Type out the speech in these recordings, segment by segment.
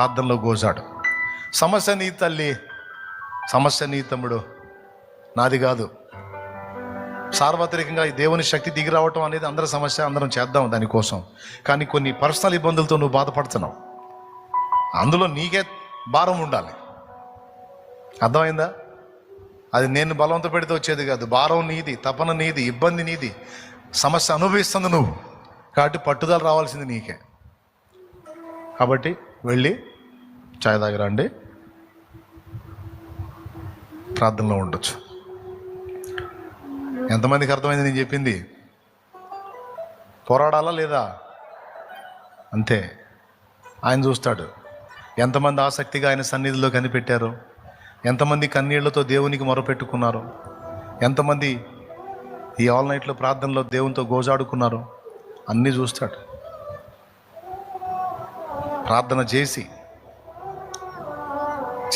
ప్రార్థనలో గోజాడు. సమస్య నీ తల్లి సమస్య నీ తమ్ముడు నాది కాదు. సార్వత్రికంగా ఈ దేవుని శక్తి దిగి రావటం అనేది అందరి సమస్య అందరం చేద్దాం దానికోసం. కానీ కొన్ని పర్సనల్ ఇబ్బందులతో నువ్వు బాధపడుతున్నావు. అందులో నీకే భారం ఉండాలి. అర్థమైందా? అది నేను బలవంత పెడితే వచ్చేది కాదు. భారం నీది తపన నీది ఇబ్బంది నీది. సమస్య అనుభవిస్తుంది నువ్వు. కాబట్టి పట్టుదల రావాల్సింది నీకే. కాబట్టి వెళ్ళి చాయ్ తాగరండి ప్రార్థనలో ఉండొచ్చు. ఎంతమందికి అర్థమైంది నేను చెప్పింది? పోరాడాలా లేదా? అంతే. ఆయన చూస్తాడు. ఎంతమంది ఆసక్తిగా ఆయన సన్నిధిలో కనిపెట్టారు? ఎంతమంది కన్నీళ్ళతో దేవునికి మొరపెట్టుకున్నారు? ఎంతమంది ఈ ఆల్ నైట్లో ప్రార్థనలో దేవునితో గోజాడుకున్నారు? అన్నీ చూస్తాడు. ప్రార్థన చేసి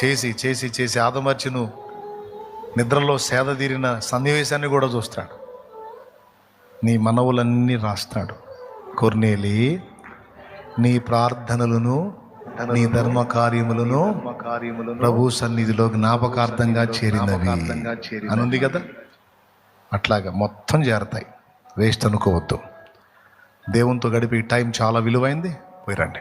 చేసి చేసి చేసి ఆదమర్చును నిద్రలో సేద తీరిన సన్నివేశాన్ని కూడా చూస్తాడు. నీ మనవులన్నీ రాస్తాడు. కొర్నేలి నీ ప్రార్థనలను నీ ధర్మ కార్యములను ప్రభు సన్నిధిలో జ్ఞాపకార్థంగా చేరినవి. అని ఉంది కదా? అట్లాగా మొత్తం చేరతాయి వేస్ట్ అనుకోవద్దు. దేవునితో గడిపే టైం చాలా విలువైంది. పోయి రండి.